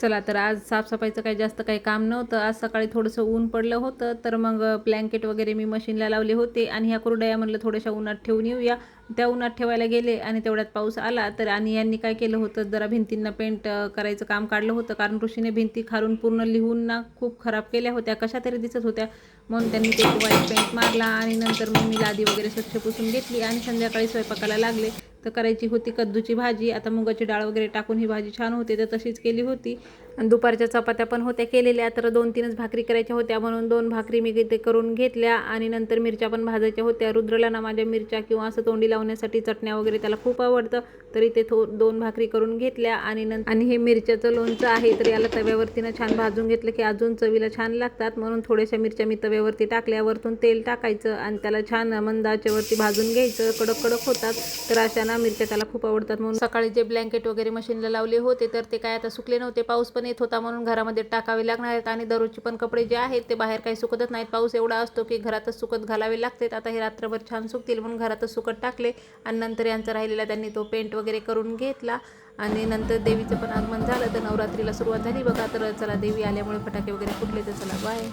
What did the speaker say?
चला तर आज साफसफाईचं काही जास्त काही काम नव्हतं. आज सकाळी थोडंसं ऊन पडलं होतं तर मग ब्लँकेट वगैरे मी मशीनला लावले होते आणि ह्या कुरडया म्हणलं थोड्याशा उन्हात ठेवून येऊया. त्या उन्हात ठेवायला गेले आणि तेवढ्यात पाऊस आला. तर आणि यांनी काय केलं होतं जरा भिंतींना पेंट करायचं काम काढलं होतं. कारण ऋषीने भिंती खारून पूर्ण लिहून ना खूप खराब केल्या होत्या. कशा तरी दिसत होत्या. म्हणून त्यांनी ते व्हाईट पेंट मारला आणि नंतर मग मी लादी वगैरे स्वच्छ पुसून घेतली आणि संध्याकाळी स्वयंपाकाला लागले. तर करायची होती कद्दूची भाजी. आता मुगाची डाळ वगैरे टाकून ही भाजी छान होते तर तशीच केली होती. आणि दुपारच्या चपात्या पण होत्या केलेल्या तर दोन तीनच भाकरी करायच्या होत्या म्हणून दोन भाकरी मी ते करून घेतल्या. आणि नंतर मिरच्या पण भाजायच्या होत्या. रुद्रला ना माझ्या मिरच्या किंवा असं तोंडी लावण्यासाठी चटण्या वगैरे त्याला खूप आवडतं तरी ते थो दोन भाकरी करून घेतल्या. आणि नंतर आणि हे मिरच्याचं लोणचं आहे तर याला तव्यावरतीनं छान भाजून घेतलं की अजून चवीला छान लागतात. म्हणून थोड्याशा मिरच्या मी तव्यावरती टाकल्या. वरतून तेल टाकायचं आणि त्याला छान मंदाच्यावरती भाजून घ्यायचं. कडक कडक होतात. तर अशा ना मिरच्या त्याला खूप आवडतात म्हणून सकाळी जे ब्लँकेट वगैरे मशीनला लावले होते तर ते काय आता सुकले नव्हते. पाऊस पण येत होता म्हणून घरामध्ये टाकावे लागणार आहेत आणि दररोजचे पण कपडे जे आहेत ते बाहेर काही सुकतच नाहीत. पाऊस एवढा असतो की घरातच सुकत घालावे लागतात. आता हे रात्रभर छान सुकतील म्हणून घरातच सुकत टाकले आणि नंतर यांचा राहिलेला त्यांनी तो पेंट वगैरे करून घेतला आणि नंतर देवीचं पण आगमन झालं. तर नवरात्रीला सुरुवात झाली. बघा तर चला देवी आल्यामुळे फटाके वगैरे फुटले तर चला बाय